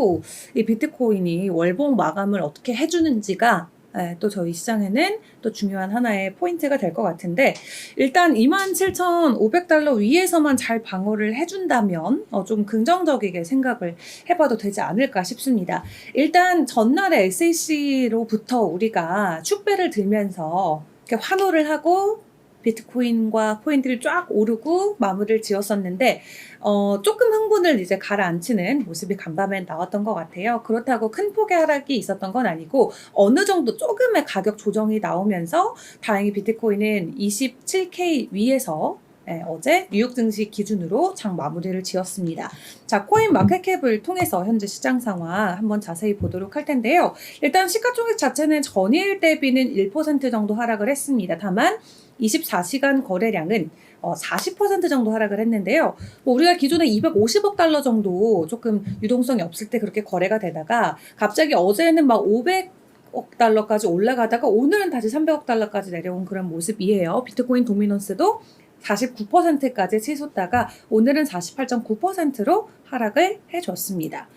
가지고 이 비트코인이 월봉 마감을 어떻게 해주는지가 예, 또 저희 시장에는 또 중요한 하나의 포인트가 될 것 같은데 일단 27,500달러 위에서만 잘 방어를 해준다면 어, 좀 긍정적이게 생각을 해봐도 되지 않을까 싶습니다. 일단 전날에 SAC로부터 우리가 축배를 들면서 이렇게 환호를 하고 비트코인과 코인들이 쫙 오르고 마무리를 지었었는데 어, 조금 흥분을 이제 가라앉히는 모습이 간밤에 나왔던 것 같아요. 그렇다고 큰 폭의 하락이 있었던 건 아니고 어느 정도 조금의 가격 조정이 나오면서 다행히 비트코인은 27K 위에서 예, 어제 뉴욕 증시 기준으로 장 마무리를 지었습니다. 자, 코인 마켓캡을 통해서 현재 시장 상황 한번 자세히 보도록 할 텐데요. 일단 시가총액 자체는 전일 대비는 1% 정도 하락을 했습니다. 다만 24시간 거래량은 어, 40% 정도 하락을 했는데요. 뭐 우리가 기존에 250억 달러 정도 조금 유동성이 없을 때 그렇게 거래가 되다가 갑자기 어제는 막 500 억 달러까지 올라가다가 오늘은 다시 300억 달러까지 내려온 그런 모습이에요. 비트코인 도미넌스도 49%까지 치솟다가 오늘은 48.9%로 하락을 해줬습니다.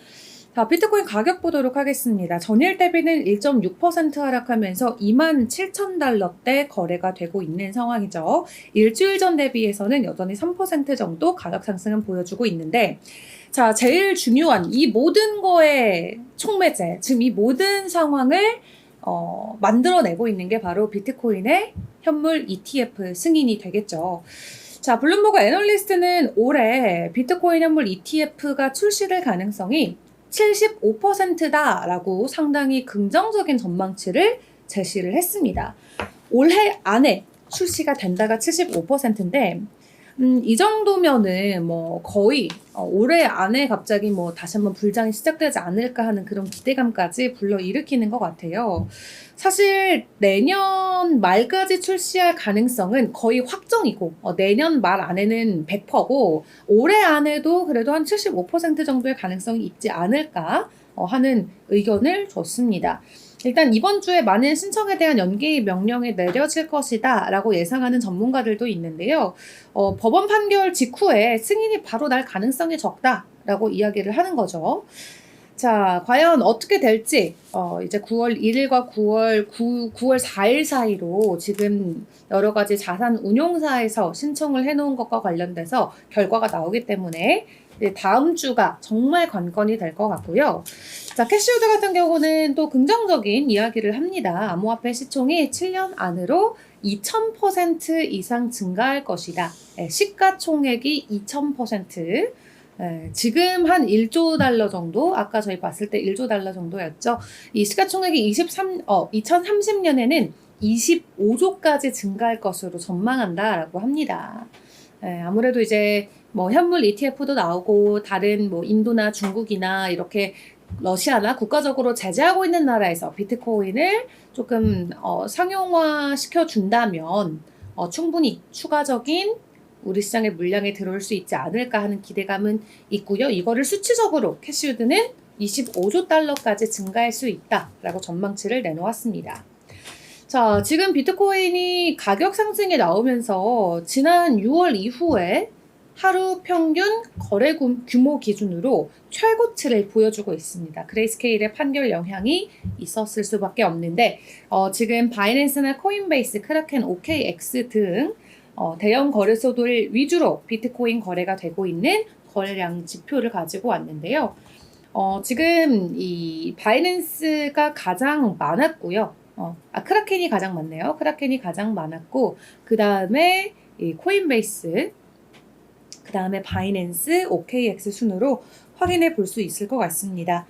자, 비트코인 가격 보도록 하겠습니다. 전일 대비는 1.6% 하락하면서 2만 7천 달러대 거래가 되고 있는 상황이죠. 일주일 전 대비해서는 여전히 3% 정도 가격 상승은 보여주고 있는데, 자, 제일 중요한 이 모든 거의 촉매제, 지금 이 모든 상황을 어, 만들어내고 있는 게 바로 비트코인의 현물 ETF 승인이 되겠죠. 자, 블룸버그 애널리스트는 올해 비트코인 현물 ETF가 출시될 가능성이 75%다라고 상당히 긍정적인 전망치를 제시를 했습니다. 올해 안에 출시가 된다가 75%인데 음, 이 정도면은 뭐 거의 어, 올해 안에 갑자기 뭐 다시 한번 불장이 시작되지 않을까 하는 그런 기대감까지 불러일으키는 것 같아요. 사실 내년 말까지 출시할 가능성은 거의 확정이고 어, 내년 말 안에는 100%고 올해 안에도 그래도 한 75% 정도의 가능성이 있지 않을까 어, 하는 의견을 줬습니다. 일단 이번 주에 많은 신청에 대한 연기 명령이 내려질 것이다 라고 예상하는 전문가들도 있는데요. 어, 법원 판결 직후에 승인이 바로 날 가능성이 적다 라고 이야기를 하는 거죠. 자, 과연 어떻게 될지, 어, 이제 9월 1일과 9월 9, 9월 4일 사이로 지금 여러 가지 자산 운용사에서 신청을 해놓은 것과 관련돼서 결과가 나오기 때문에 다음 주가 정말 관건이 될 것 같고요. 자, 캐시우드 같은 경우는 또 긍정적인 이야기를 합니다. 암호화폐 시총이 7년 안으로 2000% 이상 증가할 것이다. 예, 시가총액이 2000%. 예, 지금 한 1조 달러 정도, 아까 저희 봤을 때 1조 달러 정도였죠. 이 시가총액이 23, 어, 2030년에는 25조까지 증가할 것으로 전망한다라고 합니다. 예, 아무래도 이제 뭐 현물 ETF도 나오고 다른 뭐 인도나 중국이나 이렇게 러시아나 국가적으로 제재하고 있는 나라에서 비트코인을 조금 어, 상용화 시켜 준다면 어, 충분히 추가적인 우리 시장의 물량에 들어올 수 있지 않을까 하는 기대감은 있고요. 이거를 수치적으로 캐시우드는 25조 달러까지 증가할 수 있다라고 전망치를 내놓았습니다. 자, 지금 비트코인이 가격 상승이 나오면서 지난 6월 이후에 하루 평균 거래 구- 규모 기준으로 최고치를 보여주고 있습니다. 그레이스케일의 판결 영향이 있었을 수밖에 없는데 어, 지금 바이낸스나 코인베이스, 크라켄, OKX 등 어, 대형 거래소들 위주로 비트코인 거래가 되고 있는 거래량 지표를 가지고 왔는데요. 어, 지금 이 바이낸스가 가장 많았고요. 어, 아, 크라켄이 가장 많네요. 크라켄이 가장 많았고, 그 다음에 이 코인베이스, 그 다음에 바이낸스, OKX 순으로 확인해 볼 수 있을 것 같습니다.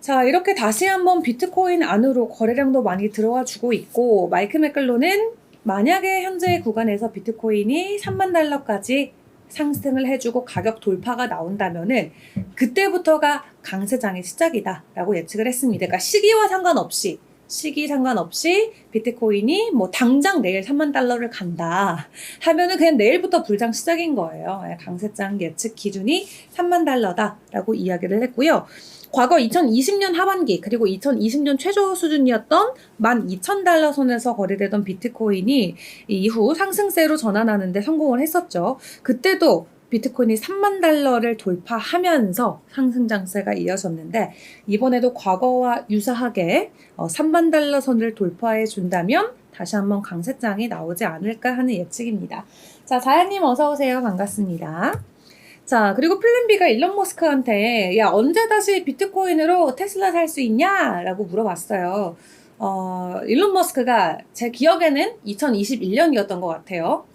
자, 이렇게 다시 한번 비트코인 안으로 거래량도 많이 들어와 주고 있고, 마이크 맥글로는 만약에 현재 구간에서 비트코인이 3만 달러까지 상승을 해주고 가격 돌파가 나온다면은 그때부터가 강세장의 시작이다라고 예측을 했습니다. 그러니까 시기와 상관없이 시기 상관없이 비트코인이 뭐 당장 내일 3만 달러를 간다 하면은 그냥 내일부터 불장 시작인 거예요. 예, 강세장 예측 기준이 3만 달러다라고 이야기를 했고요. 과거 2020년 하반기 그리고 2020년 최저 수준이었던 12,000달러 선에서 거래되던 비트코인이 이후 상승세로 전환하는데 성공을 했었죠. 그때도 비트코인이 3만 달러를 돌파하면서 상승 장세가 이어졌는데 이번에도 과거와 유사하게 어, 3만 달러 선을 돌파해 준다면 다시 한번 강세장이 나오지 않을까 하는 예측입니다. 자, 자야님 어서 오세요. 반갑습니다. 자, 그리고 플랜 B가 일론 머스크한테 야, 언제 다시 비트코인으로 테슬라 살 수 있냐? 라고 물어봤어요. 어, 일론 머스크가 제 기억에는 2021년이었던 것 같아요.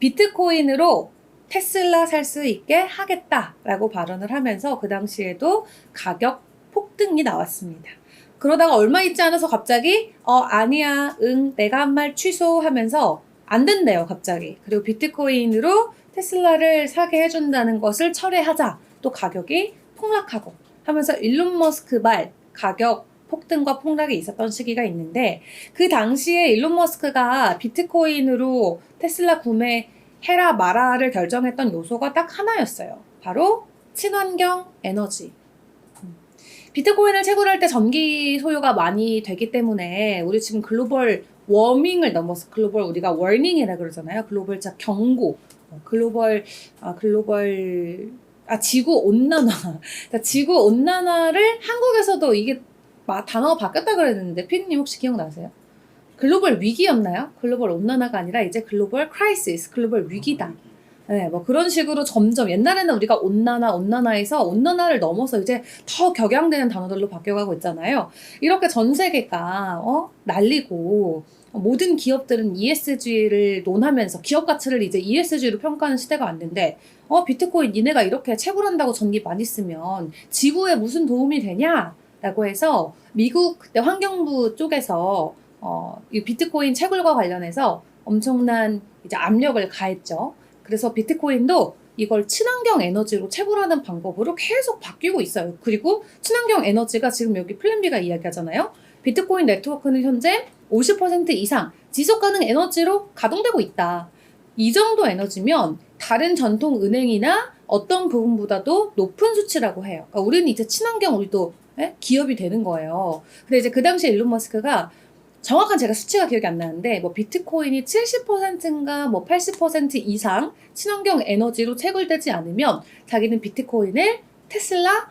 비트코인으로 테슬라 살 수 있게 하겠다라고 발언을 하면서 그 당시에도 가격 폭등이 나왔습니다. 그러다가 얼마 있지 않아서 갑자기 어 아니야 응 내가 한 말 취소하면서 안 된대요 갑자기 그리고 비트코인으로 테슬라를 사게 해준다는 것을 철회하자 또 가격이 폭락하고 하면서 일론 머스크 말 가격 폭등과 폭락이 있었던 시기가 있는데 그 당시에 일론 머스크가 비트코인으로 테슬라 구매 해라 마라를 결정했던 요소가 딱 하나였어요. 바로 친환경 에너지. 음. 비트코인을 채굴할 때 전기 소요가 많이 되기 때문에 우리 지금 글로벌 워밍을 넘어서 글로벌 우리가 워닝이라 그러잖아요. 글로벌 자 경고, 어, 글로벌 아 글로벌 아 지구 온난화, 자, 지구 온난화를 한국에서도 이게 마- 단어가 바뀌었다 그랬는데 피디님 혹시 기억나세요? 글로벌 위기였나요? 글로벌 온난화가 아니라 이제 글로벌 크라이시스, 글로벌 위기다. 네, 뭐 그런 식으로 점점 옛날에는 우리가 온난화, 온난화에서 온난화를 넘어서 이제 더 격양되는 단어들로 바뀌어가고 있잖아요. 이렇게 전 세계가 어? 난리고 모든 기업들은 ESG를 논하면서 기업 가치를 이제 ESG로 평가하는 시대가 왔는데 어 비트코인 니네가 이렇게 채굴한다고 전기 많이 쓰면 지구에 무슨 도움이 되냐? 라고 해서 미국 그때 환경부 쪽에서 어, 이 비트코인 채굴과 관련해서 엄청난 이제 압력을 가했죠. 그래서 비트코인도 이걸 친환경 에너지로 채굴하는 방법으로 계속 바뀌고 있어요. 그리고 친환경 에너지가 지금 여기 플랜비가 이야기하잖아요. 비트코인 네트워크는 현재 50% 이상 지속 가능 에너지로 가동되고 있다. 이 정도 에너지면 다른 전통 은행이나 어떤 부분보다도 높은 수치라고 해요. 그러니까 우리는 이제 친환경 우리도 예? 기업이 되는 거예요. 근데 이제 그 당시에 일론 머스크가 정확한 제가 수치가 기억이 안 나는데 뭐 비트코인이 70%인가 뭐 80% 이상 친환경 에너지로 채굴되지 않으면 자기는 비트코인을 테슬라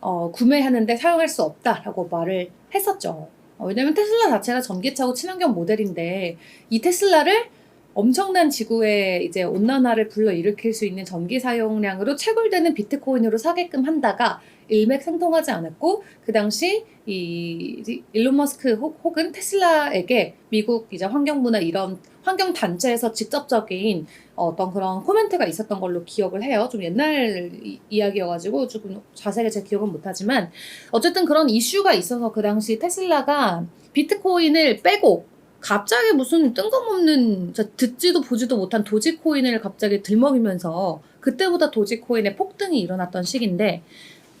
어, 구매하는데 사용할 수 없다라고 말을 했었죠. 어, 왜냐면 테슬라 자체가 전기차고 친환경 모델인데 이 테슬라를 엄청난 지구의 이제 온난화를 불러일으킬 수 있는 전기 사용량으로 채굴되는 비트코인으로 사게끔 한다가 일맥상통하지 않았고 그 당시 이 일론 머스크 혹- 혹은 테슬라에게 미국 이제 환경부나 이런 환경 단체에서 직접적인 어떤 그런 코멘트가 있었던 걸로 기억을 해요. 좀 옛날 이- 이야기여가지고 조금 자세하게 제 기억은 못하지만 어쨌든 그런 이슈가 있어서 그 당시 테슬라가 비트코인을 빼고 갑자기 무슨 뜬금없는 저 듣지도 보지도 못한 도지코인을 갑자기 들먹이면서 그때보다 도지코인의 폭등이 일어났던 시기인데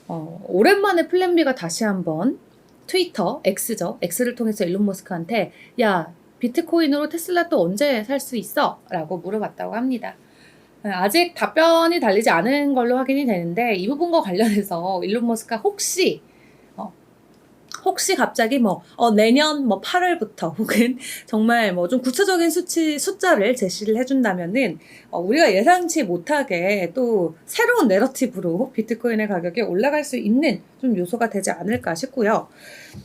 어, 오랜만에 플랜비가 다시 한번 트위터 X죠 X를 통해서 일론 머스크한테 야 비트코인으로 테슬라 또 언제 살 수 있어? 라고 물어봤다고 합니다. 어, 아직 답변이 달리지 않은 걸로 확인이 되는데 이 부분과 관련해서 일론 머스크가 혹시 어, 혹시 갑자기 뭐 어, 내년 뭐 8월부터 혹은 정말 뭐 좀 구체적인 수치 숫자를 제시를 해준다면은 어, 우리가 예상치 못하게 또 새로운 내러티브로 비트코인의 가격이 올라갈 수 있는 좀 요소가 되지 않을까 싶고요.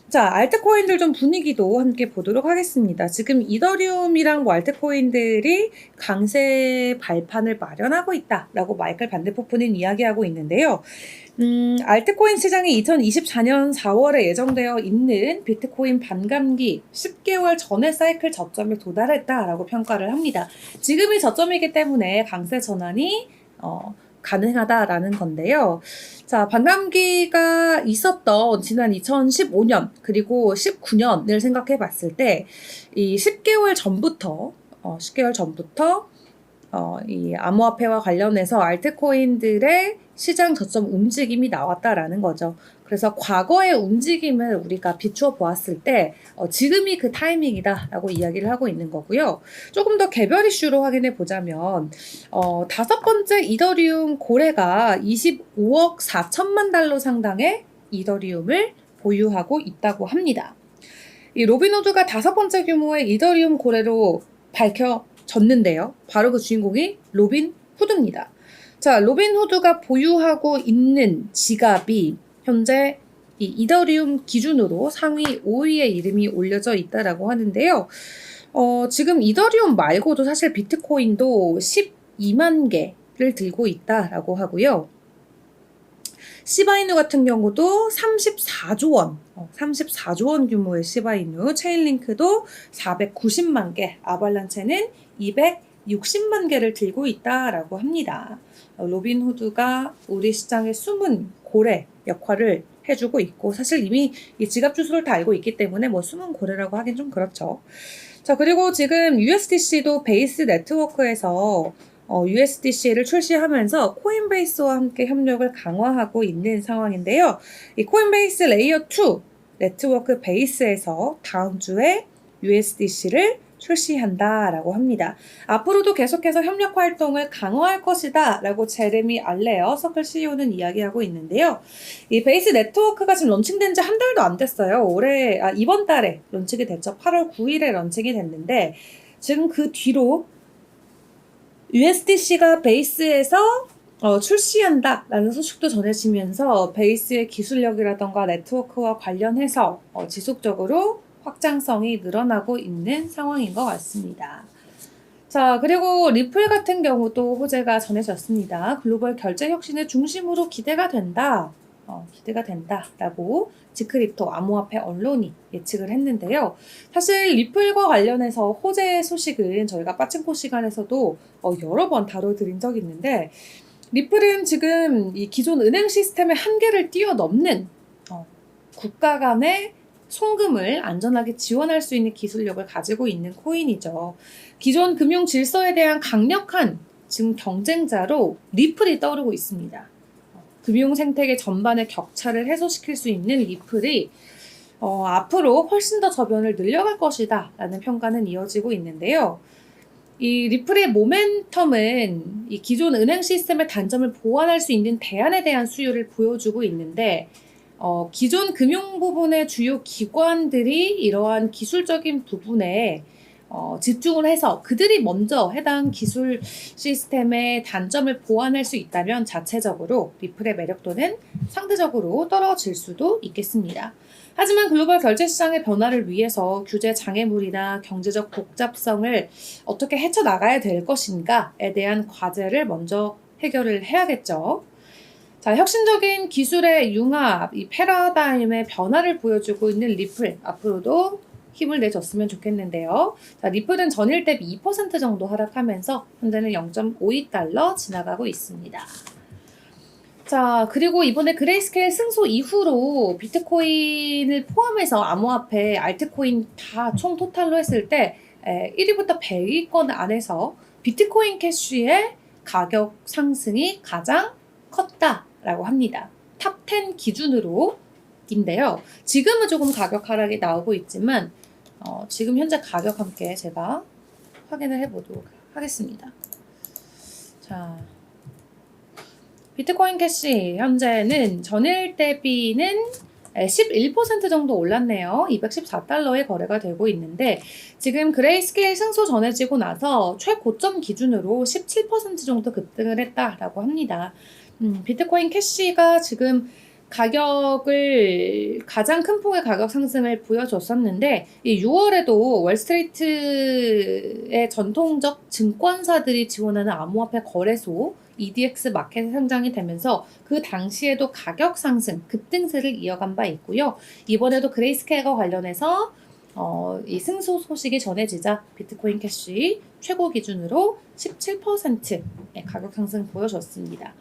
자, 알트코인들 좀 분위기도 함께 보도록 하겠습니다. 지금 이더리움이랑 뭐 알트코인들이 강세 발판을 마련하고 있다라고 마이클 반데포프는 이야기하고 있는데요. 음, 알트코인 시장이 2024년 4월에 예정되어 있는 비트코인 반감기 10개월 전의 사이클 저점에 도달했다라고 평가를 합니다. 지금이 저점이기 때문에 강세 전환이 어, 가능하다라는 건데요. 자, 반감기가 있었던 지난 2015년 그리고 19년을 생각해 봤을 때 이 10개월 전부터 어, 10개월 전부터 어, 이 암호화폐와 관련해서 알트코인들의 시장 저점 움직임이 나왔다라는 거죠. 그래서 과거의 움직임을 우리가 비추어 보았을 때 어, 지금이 그 타이밍이다라고 이야기를 하고 있는 거고요. 조금 더 개별 이슈로 확인해 보자면 어, 다섯 번째 이더리움 고래가 25억 4천만 달러 상당의 이더리움을 보유하고 있다고 합니다. 이 로빈후드가 다섯 번째 규모의 이더리움 고래로 밝혀 졌는데요. 바로 그 주인공이 로빈 후드입니다. 자, 로빈 후드가 보유하고 있는 지갑이 현재 이 이더리움 기준으로 상위 5위의 이름이 올려져 있다라고 하는데요. 어, 지금 이더리움 말고도 사실 비트코인도 12만 개를 들고 있다라고 하고요. 시바이누 같은 경우도 34조 원, 어, 34조 원 규모의 시바이누, 체인링크도 490만 개, 아발란체는 260만 개를 들고 있다라고 합니다. 어, 로빈후드가 우리 시장의 숨은 고래 역할을 해주고 있고 사실 이미 이 지갑 주소를 다 알고 있기 때문에 뭐 숨은 고래라고 하긴 좀 그렇죠. 자 그리고 지금 USDC도 베이스 네트워크에서 어, USDC를 출시하면서 코인베이스와 함께 협력을 강화하고 있는 상황인데요. 이 코인베이스 레이어 2 네트워크 베이스에서 다음 주에 USDC를 출시한다라고 합니다. 앞으로도 계속해서 협력 활동을 강화할 것이다 라고 제레미 알레어 서클 CEO는 이야기하고 있는데요. 이 베이스 네트워크가 지금 런칭된 지 한 달도 안 됐어요. 올해, 아, 이번 달에 런칭이 됐죠. 8월 9일에 런칭이 됐는데 지금 그 뒤로 USDC가 베이스에서 어, 출시한다라는 소식도 전해지면서 베이스의 기술력이라던가 네트워크와 관련해서 어, 지속적으로 확장성이 늘어나고 있는 상황인 것 같습니다. 자, 그리고 리플 같은 경우도 호재가 전해졌습니다. 글로벌 결제 혁신의 중심으로 기대가 된다. 어, 기대가 된다라고 지크립토 암호화폐 언론이 예측을 했는데요. 사실 리플과 관련해서 호재 소식은 저희가 빠친코 시간에서도 어, 여러 번 다뤄드린 적이 있는데 리플은 지금 이 기존 은행 시스템의 한계를 뛰어넘는 어, 국가 간의 송금을 안전하게 지원할 수 있는 기술력을 가지고 있는 코인이죠. 기존 금융 질서에 대한 강력한 지금 경쟁자로 리플이 떠오르고 있습니다. 금융 생태계 전반의 격차를 해소시킬 수 있는 리플이 어, 앞으로 훨씬 더 저변을 늘려갈 것이다 라는 평가는 이어지고 있는데요. 이 리플의 모멘텀은 이 기존 은행 시스템의 단점을 보완할 수 있는 대안에 대한 수요를 보여주고 있는데 어, 기존 금융 부분의 주요 기관들이 이러한 기술적인 부분에 어, 집중을 해서 그들이 먼저 해당 기술 시스템의 단점을 보완할 수 있다면 자체적으로 리플의 매력도는 상대적으로 떨어질 수도 있겠습니다. 하지만 글로벌 결제 시장의 변화를 위해서 규제 장애물이나 경제적 복잡성을 어떻게 헤쳐나가야 될 것인가에 대한 과제를 먼저 해결을 해야겠죠. 자, 혁신적인 기술의 융합, 이 패러다임의 변화를 보여주고 있는 리플, 앞으로도 힘을 내줬으면 좋겠는데요. 자, 리플은 전일 대비 2% 정도 하락하면서 현재는 0.52달러 지나가고 있습니다. 자, 그리고 이번에 그레이스케일 승소 이후로 비트코인을 포함해서 암호화폐, 알트코인 다 총 토탈로 했을 때 에, 1위부터 100위권 안에서 비트코인 캐시의 가격 상승이 가장 컸다라고 합니다. 탑 10 기준으로 인데요. 지금은 조금 가격 하락이 나오고 있지만 어, 지금 현재 가격 함께 제가 확인을 해보도록 하겠습니다. 자, 비트코인 캐시 현재는 전일 대비는 11% 정도 올랐네요. 214달러에 거래가 되고 있는데 지금 그레이스케일 승소 전해지고 나서 최고점 기준으로 17% 정도 급등을 했다라고 합니다. 음, 비트코인 캐시가 지금 가격을 가장 큰 폭의 가격 상승을 보여줬었는데 이 6월에도 월스트리트의 전통적 증권사들이 지원하는 암호화폐 거래소 EDX 마켓에 상장이 되면서 그 당시에도 가격 상승 급등세를 이어간 바 있고요. 이번에도 그레이스케일과 관련해서 어, 이 승소 소식이 전해지자 비트코인 캐시 최고 기준으로 17%의 가격 상승 보여줬습니다.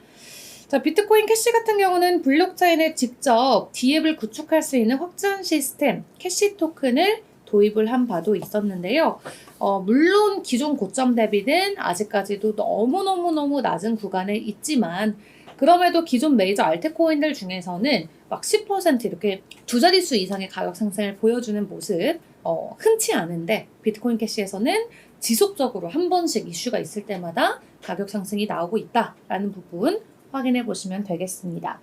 자, 비트코인 캐시 같은 경우는 블록체인에 직접 디앱을 구축할 수 있는 확장 시스템 캐시 토큰을 도입을 한 바도 있었는데요. 어, 물론 기존 고점 대비는 아직까지도 너무너무너무 낮은 구간에 있지만 그럼에도 기존 메이저 알트코인들 중에서는 막 10% 이렇게 두 자릿수 이상의 가격 상승을 보여주는 모습 어, 흔치 않은데 비트코인 캐시에서는 지속적으로 한 번씩 이슈가 있을 때마다 가격 상승이 나오고 있다라는 부분 확인해 보시면 되겠습니다.